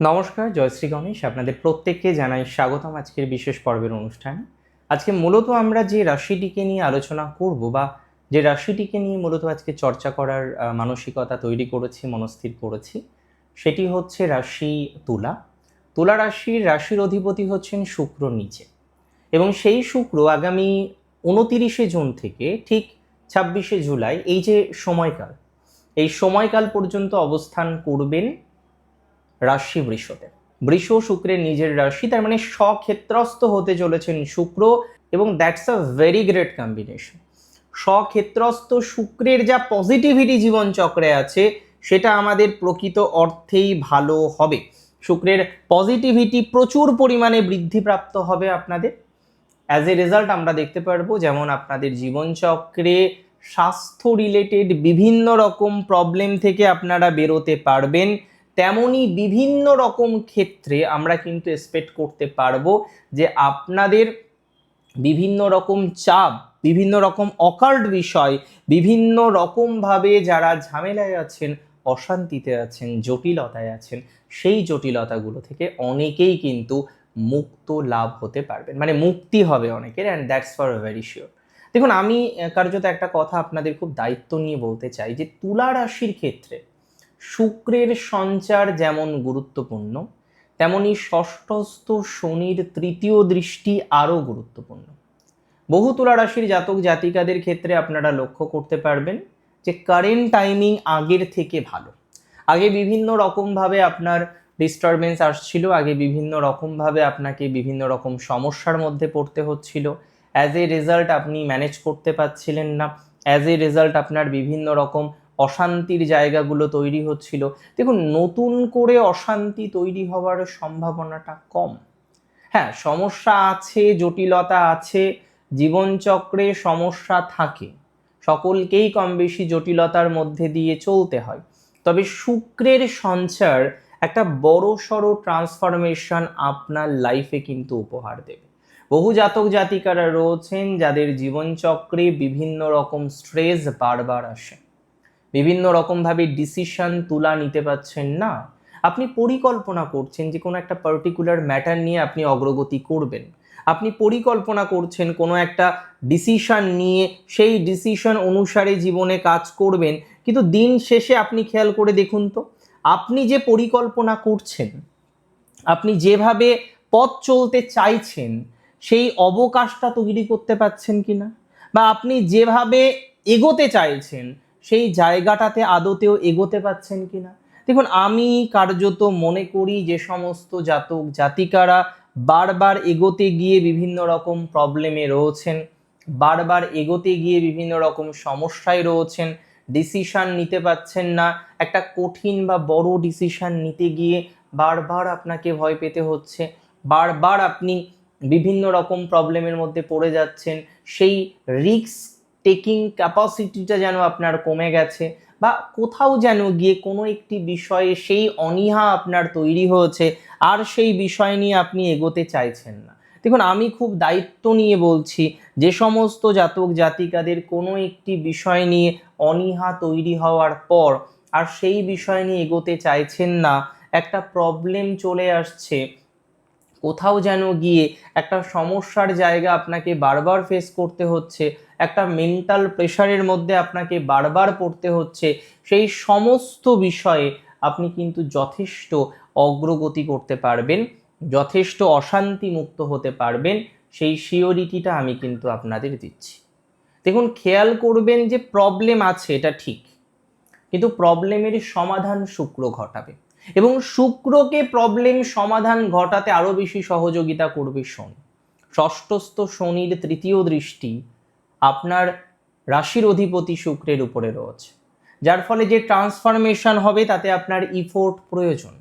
নমস্কার জয়শ্রী গণেশ। আপনাদের প্রত্যেককে জানাই স্বাগতম আজকের বিশেষ পর্বের অনুষ্ঠানে। আজকে মূলত আমরা যে রাশিটিকে নিয়ে আলোচনা করব বা যে রাশিটিকে নিয়ে মূলত আজকে চর্চা করার মানসিকতা তৈরি করেছি, মনস্থির করেছি, সেটি হচ্ছে রাশি তুলা। তুলা রাশির রাশির অধিপতি হচ্ছেন শুক্র নিচে এবং সেই শুক্র আগামী উনতিরিশে জুন থেকে ঠিক ছাব্বিশে জুলাই, এই যে সময়কাল, এই সময়কাল পর্যন্ত অবস্থান করবেন রাশি বৃষতে। বৃষ শুক্রের নিজের রাশি, তার মানে স্বক্ষেত্রস্থ হতে চলেছেন শুক্র এবং that's a very great combination স্বক্ষেত্রস্থ শুক্রের যা পজিটিভিটি জীবন চক্রে আছে, সেটা আমাদের প্রকৃত অর্থেই ভালো হবে। শুক্রের পজিটিভিটি প্রচুর পরিমাণে বৃদ্ধিপ্রাপ্ত হবে আপনাদের। অ্যাজ এ রেজাল্ট আমরা দেখতে পারব যেমন আপনাদের জীবনচক্রে স্বাস্থ্য রিলেটেড বিভিন্ন রকম প্রবলেম থেকে আপনারা বেরোতে পারবেন। তেমনই বিভিন্ন রকম ক্ষেত্রে আমরা কিন্তু এক্সপেক্ট করতে পারব যে আপনাদের বিভিন্ন রকম চাপ, বিভিন্ন রকম অকাল্ট বিষয়, বিভিন্ন রকমভাবে যারা ঝামেলায় আছেন, অশান্তিতে আছেন, জটিলতায় আছেন, সেই জটিলতাগুলো থেকে অনেকেই কিন্তু মুক্ত লাভ হতে পারবেন। মানে মুক্তি হবে অনেকের and that's for very sure দেখুন, আমি কার্যত একটা কথা আপনাদের খুব দায়িত্ব নিয়ে বলতে চাই যে তুলা রাশির ক্ষেত্রে শুক্রের সঞ্চার যেমন গুরুত্বপূর্ণ, তেমনি ষষ্ঠস্থ শনির তৃতীয় দৃষ্টি আরও গুরুত্বপূর্ণ। বহু তুলা রাশির জাতক জাতিকাদের ক্ষেত্রে আপনারা লক্ষ্য করতে পারবেন যে কারেন্ট টাইমিং আগের থেকে ভালো। আগে বিভিন্ন রকমভাবে আপনার ডিস্টারবেন্স আসছিল, আগে বিভিন্ন রকমভাবে আপনাকে বিভিন্ন রকম সমস্যার মধ্যে পড়তে হচ্ছিল। অ্যাজ এ রেজাল্ট আপনি ম্যানেজ করতে পারছিলেন না। অ্যাজ এ রেজাল্ট আপনার বিভিন্ন রকম অশান্তির জায়গাগুলো তৈরি হচ্ছিল। দেখুন, নতুন করে অশান্তি তৈরি হওয়ার সম্ভাবনাটা কম। হ্যাঁ সমস্যা আছে, জটিলতা আছে, জীবনচক্রে সমস্যা থাকে। সকলকেই কম বেশি জটিলতার মধ্যে দিয়ে চলতে হয়। তবে শুক্রের সঞ্চার একটা বড় সড়ো ট্রান্সফরমেশন আপনার লাইফে কিন্তু উপহার দেবে। বহু জাতক জাতিকারা রয়েছেন যাদের জীবনচক্রে বিভিন্ন রকম স্ট্রেস বারবার আসে। বিভিন্ন রকমভাবে ডিসিশন তুলা নিতে পারছেন না। আপনি পরিকল্পনা করছেন যে কোনো একটা পার্টিকুলার ম্যাটার নিয়ে আপনি অগ্রগতি করবেন। আপনি পরিকল্পনা করছেন কোনো একটা ডিসিশন নিয়ে, সেই ডিসিশন অনুসারে জীবনে কাজ করবেন। কিন্তু দিন শেষে আপনি খেয়াল করে দেখুন তো, আপনি যে পরিকল্পনা করছেন, আপনি যেভাবে পথ চলতে চাইছেন, সেই অবকাশটা তৈরি করতে পারছেন কিনা? বা আপনি যেভাবে এগোতে চাইছেন সেই জায়গাটাতে আদতেও এগোতে পারছেন কিনা? দেখুন, আমি কার্যত মনে করি যে সমস্ত জাতক জাতিকারা বারবার এগোতে গিয়ে বিভিন্ন রকম প্রবলেমে রয়েছেন, বারবার এগোতে গিয়ে বিভিন্ন রকম সমস্যায় রয়েছেন ডিসিশান নিতে পারছেন না, একটা কঠিন বা বড় ডিসিশান নিতে গিয়ে বারবার আপনাকে ভয় পেতে হচ্ছে, বারবার আপনি বিভিন্ন রকম প্রবলেমের মধ্যে পড়ে যাচ্ছেন, সেই রিস্ক টেকিং ক্যাপাসিটিটা যেন আপনার কমে গেছে বা কোথাও যেন গিয়ে কোনো একটি বিষয়ে সেই অনীহা আপনার তৈরি হয়েছে, আর সেই বিষয় নিয়ে আপনি এগোতে চাইছেন না। দেখুন, আমি খুব দায়িত্ব নিয়ে বলছি, যে সমস্ত জাতক জাতিকাদের কোনো একটি বিষয় নিয়ে অনীহা তৈরি হওয়ার পর আর সেই বিষয় নিয়ে এগোতে চাইছেন না, একটা প্রবলেম চলে আসছে। কোথাও যেন গিয়ে একটা সমস্যার জায়গা আপনাকে বারবার ফেস করতে হচ্ছে, একটা মেন্টাল প্রেশারের মধ্যে আপনাকে বারবার পড়তে হচ্ছে, সেই সমস্ত বিষয়ে আপনি কিন্তু যথেষ্ট অগ্রগতি করতে পারবেন, যথেষ্ট অশান্তি মুক্ত হতে পারবেন, সেই সিওরিটিটা আমি কিন্তু আপনাদের দিচ্ছি। দেখুন, খেয়াল করবেন যে প্রবলেম আছে, এটা ঠিক। কিন্তু প্রবলেমের সমাধান শুক্র ঘটাবে। এবং শুক্রকে প্রবলেম সমাধান ঘটাতে আরও বেশি সহযোগিতা করবে শনি। ষষ্ঠস্থ শনির তৃতীয় দৃষ্টি আপনার রাশির অধিপতি শুক্রের উপরে রয়েছে। যার ফলে যে ট্রান্সফরমেশন হবে তাতে আপনার ইফোর্ট প্রয়োজন।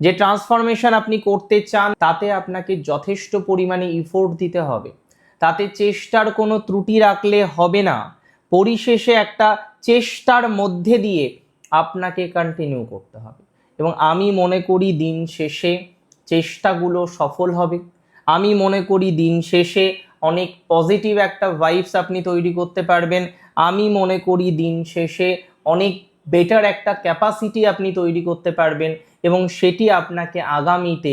যে ট্রান্সফরমেশন আপনি করতে চান তাতে আপনাকে যথেষ্ট পরিমাণে ইফোর্ট দিতে হবে। তাতে চেষ্টার কোনো ত্রুটি রাখলে হবে না। পরিশেষে একটা চেষ্টার মধ্যে দিয়ে আপনাকে কন্টিনিউ করতে হবে। এবং আমি মনে করি দিন শেষে চেষ্টাগুলো সফল হবে। আমি মনে করি দিন শেষে অনেক পজিটিভ একটা ভাইবস আপনি তৈরি করতে পারবেন। আমি মনে করি দিন শেষে অনেক বেটার একটা ক্যাপাসিটি আপনি তৈরি করতে পারবেন এবং সেটি আপনাকে আগামীতে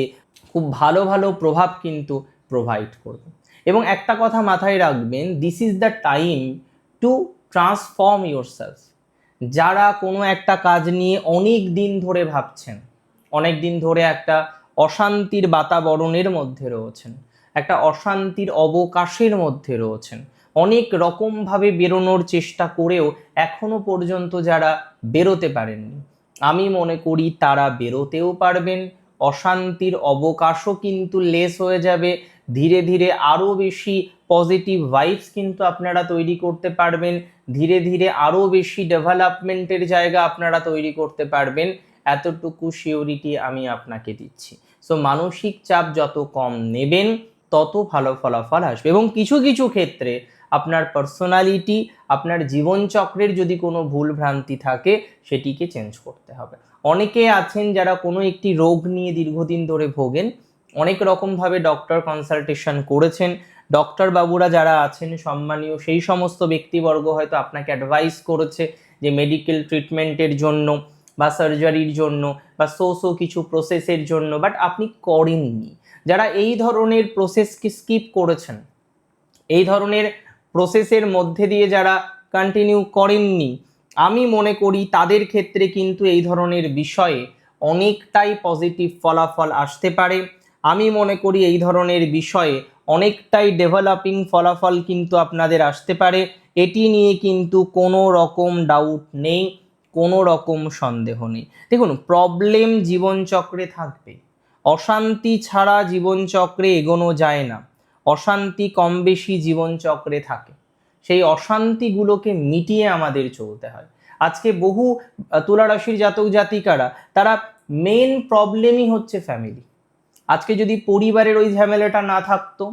খুব ভালো ভালো প্রভাব কিন্তু প্রোভাইড করবে। এবং একটা কথা মাথায় রাখবেন this is the time to transform yourself যারা কোনো একটা কাজ নিয়ে অনেক দিন ধরে ভাবছেন, অনেক দিন ধরে একটা অশান্তির বাতাবরণের মধ্যে রয়েছেন, একটা অশান্তির অবকাশের মধ্যে রয়েছেন, অনেক রকমভাবে বেরোনোর চেষ্টা করেও এখনও পর্যন্ত যারা বেরোতে পারেননি। আমি মনে করি তারা বেরোতেও পারবেন, অশান্তির অবকাশও কিন্তু লেস হয়ে যাবে ধীরে ধীরে আরও বেশি পজিটিভ ভাইবস কিন্তু আপনারা তৈরি করতে পারবেন। ধীরে ধীরে আরও বেশি ডেভেলপমেন্টের জায়গা আপনারা তৈরি করতে পারবেন। এতটুকু সিওরিটি আমি আপনাকে দিচ্ছি। সো মানসিক চাপ যত কম নেবেন, তত ভালো ফলাফল আসবে। এবং কিছু কিছু ক্ষেত্রে আপনার পার্সোনালিটি আপনার জীবনচক্রের যদি কোনো ভুল ভ্রান্তি থাকে, সেটিকে চেঞ্জ করতে হবে। অনেকে আছেন যারা কোনো একটি রোগ নিয়ে দীর্ঘদিন ধরে ভোগেন অনেক রকমভাবে ডক্টর কনসালটেশন করেছেন। ডক্টর বাবুরা যারা আছেন, সম্মানীয় সেই সমস্ত ব্যক্তিবর্গ হয়তো আপনাকে অ্যাডভাইস করেছে যে মেডিকেল ট্রিটমেন্টের জন্য বা সার্জারির জন্য বা সো সো কিছু প্রসেসের জন্য বাট আপনি করেননি। যারা এই ধরনের প্রসেসকে স্কিপ করেছেন, এই ধরনের প্রসেসের মধ্যে দিয়ে যারা কন্টিনিউ করেননি, আমি মনে করি তাদের ক্ষেত্রে কিন্তু এই ধরনের বিষয়ে অনেকটাই পজিটিভ ফলাফল আসতে পারে। আমি মনে করি এই ধরনের বিষয়ে অনেকটাই ডেভেলপিং ফলাফল কিন্তু আপনাদের আসতে পারে। এটি নিয়ে কিন্তু কোনো রকম ডাউট নেই কোনো রকম সন্দেহ নেই। দেখুন প্রবলেম জীবনচক্রে থাকবে। অশান্তি ছাড়া জীবনচক্রে এগোনো যায় না। অশান্তি কম বেশি জীবনচক্রে থাকে। সেই অশান্তিগুলোকে মিটিয়ে আমাদের চলতে হয়। আজকে বহু আহ, তুলা রাশির জাতক জাতিকারা তারা মেন প্রবলেমই হচ্ছে ফ্যামিলি আজকে যদি পরিবারের ওই ঝামেলাটা না থাকতো,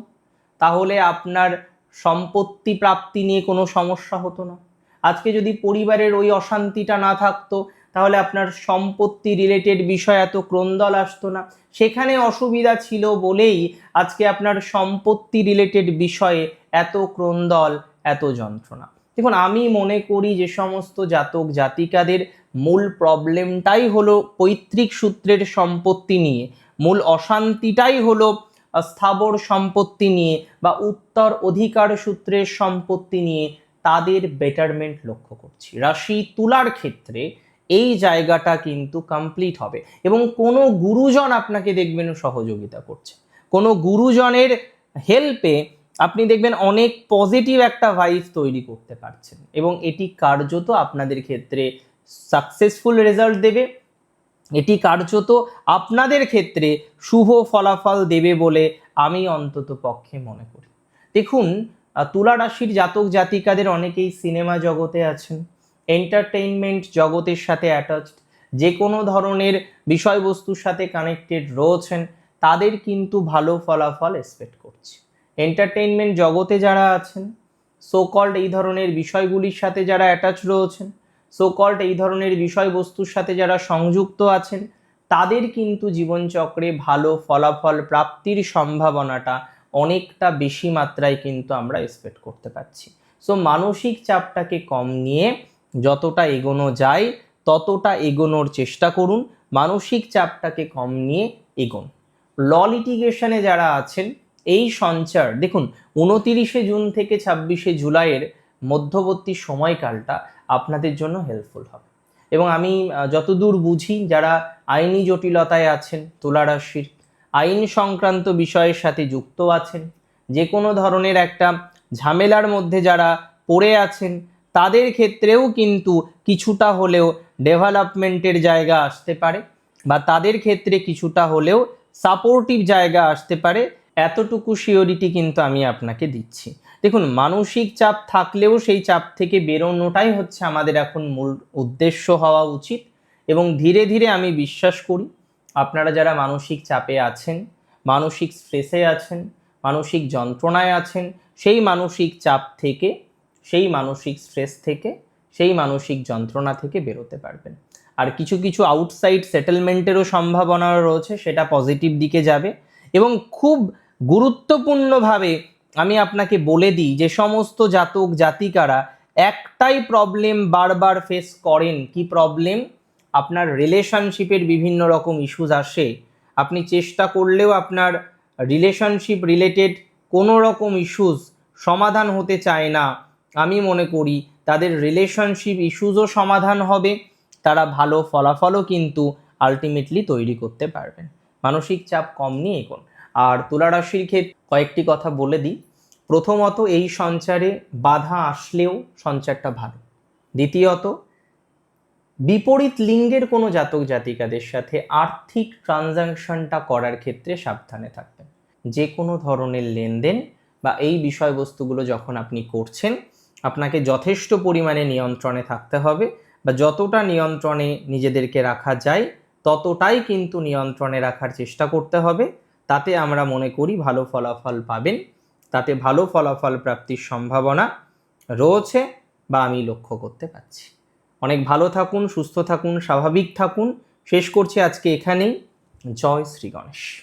তাহলে আপনার সম্পত্তি প্রাপ্তি নিয়ে কোনো সমস্যা হতো না। আজকে যদি পরিবারের ওই অশান্তিটা না থাকতো, তাহলে আপনার সম্পত্তি রিলেটেড বিষয় এত ক্রন্দল আসতো না। সেখানে অসুবিধা ছিল বলেই আজকে আপনার সম্পত্তি রিলেটেড বিষয়ে এত ক্রন্দল, এত যন্ত্রণা। দেখুন, আমি মনে করি যে সমস্ত জাতক জাতিকাদের মূল প্রবলেমটাই হলো পৈতৃক সূত্রের সম্পত্তি নিয়ে। মূল অশান্তিটাই হলো স্থাবর সম্পত্তি নিয়ে বা উত্তর অধিকার সূত্রের সম্পত্তি নিয়ে তাদের বেটারমেন্ট লক্ষ্য করছি। রাশি তুলার ক্ষেত্রে এই জায়গাটা কিন্তু কমপ্লিট হবে এবং কোনো গুরুজন আপনাকে দেখবেন সহযোগিতা করছে। কোনো গুরুজনের হেল্পে আপনি দেখবেন অনেক পজিটিভ একটা ভাইস তৈরি করতে পারছেন এবং এটি কার্যত আপনাদের ক্ষেত্রে সাকসেসফুল রেজাল্ট দেবে। এটি কার্যত আপনাদের ক্ষেত্রে শুভ ফলাফল দেবে বলে আমি অন্তত পক্ষে মনে করি। দেখুন তুলা রাশির জাতক জাতিকাদের অনেকেই সিনেমা জগতে আছেন এন্টারটেইনমেন্ট জগতের সাথে অ্যাটাচড যে কোনো ধরনের বিষয়বস্তুর সাথে কানেক্টেড রয়েছেন, তাদের কিন্তু ভালো ফলাফল এক্সপেক্ট করছি। এন্টারটেইনমেন্ট জগতে যারা আছেন সোকল্ড এই ধরনের বিষয়গুলির সাথে যারা অ্যাটাচ রয়েছেন সোকল্ড এই ধরনের বিষয়বস্তুর সাথে যারা সংযুক্ত আছেন, তাদের কিন্তু জীবনচক্রে ভালো ফলাফল প্রাপ্তির সম্ভাবনাটা অনেকটা বেশি মাত্রায় কিন্তু আমরা এক্সপেক্ট করতে পারছি। সো মানসিক চাপটাকে কম নিয়ে যতটা এগোনো যায়, ততটা এগোনোর চেষ্টা করুন, মানসিক চাপটাকে কম নিয়ে এগোন। ল লিটিগেশনে যারা আছেন, এই সঞ্চার, দেখুন উনতিরিশে জুন থেকে ছাব্বিশে জুলাইয়ের মধ্যবর্তী সময়কালটা আপনাদের জন্য হেল্পফুল হবে। এবং আমি যতদূর বুঝি, যারা আইনি জটিলতায় আছেন তুলা রাশির আইন সংক্রান্ত বিষয়ের সাথে যুক্ত আছেন যে কোনো ধরনের একটা ঝামেলার মধ্যে যারা পড়ে আছেন, তাদের ক্ষেত্রেও কিন্তু কিছুটা হলেও ডেভেলপমেন্টের জায়গা আসতে পারে বা তাদের ক্ষেত্রে কিছুটা হলেও সাপোর্টিভ জায়গা আসতে পারে। এতটুকু শিওরিটি কিন্তু আমি আপনাকে দিচ্ছি। দেখুন, মানসিক চাপ থাকলেও সেই চাপ থেকে বেরোনোটাই হচ্ছে আমাদের এখন মূল উদ্দেশ্য হওয়া উচিত এবং ধীরে ধীরে আমি বিশ্বাস করি, আপনারা যারা মানসিক চাপে আছেন, মানসিক স্ট্রেসে আছেন, মানসিক যন্ত্রণায় আছেন, সেই মানসিক চাপ থেকে, সেই মানসিক স্ট্রেস থেকে, সেই মানসিক যন্ত্রণা থেকে বেরোতে পারবেন। আর কিছু কিছু আউটসাইড সেটেলমেন্টেরও সম্ভাবনা রয়েছে, সেটা পজিটিভ দিকে যাবে এবং খুব গুরুত্বপূর্ণভাবে আমি আপনাকে বলে দিই যে সমস্ত জাতক জাতিকারা একটাই প্রবলেম বারবার ফেস করেন। কি প্রবলেম আপনার রিলেশনশিপের বিভিন্ন রকম ইস্যুস আসে। আপনি চেষ্টা করলেও আপনার রিলেশনশিপ রিলেটেড কোনো রকম ইস্যুস সমাধান হতে চায় না। আমি মনে করি তাদের রিলেশনশিপ ইস্যুসও সমাধান হবে, তারা ভালো ফলাফলও কিন্তু আলটিমেটলি তৈরি করতে পারবেন। মানসিক চাপ কম নিয়ে এগোন। আর তুলা রাশির ক্ষেত্রে কয়েকটি কথা বলে দিই। প্রথমত, এই সঞ্চারে বাধা আসলেও সঞ্চারটা ভালো। দ্বিতীয়ত, বিপরীত লিঙ্গের কোনো জাতক জাতিকাদের সাথে আর্থিক ট্রানজাকশনটা করার ক্ষেত্রে সাবধানে থাকবেন। যে কোনো ধরনের লেনদেন বা এই বিষয়বস্তুগুলো যখন আপনি করছেন, আপনাকে যথেষ্ট পরিমাণে নিয়ন্ত্রণে থাকতে হবে বা যতটা নিয়ন্ত্রণে নিজেদেরকে রাখা যায়, ততটাই কিন্তু নিয়ন্ত্রণে রাখার চেষ্টা করতে হবে। তাতে আমরা মনে করি ভালো ফলাফল পাবেন। তাতে ভালো ফলাফল প্রাপ্তির সম্ভাবনা রয়েছে বা আমি লক্ষ্য করতে পারছি। অনেক ভালো থাকুন, সুস্থ থাকুন, স্বাভাবিক থাকুন। শেষ করছি আজকে এখানেই। জয় শ্রী গণেশ।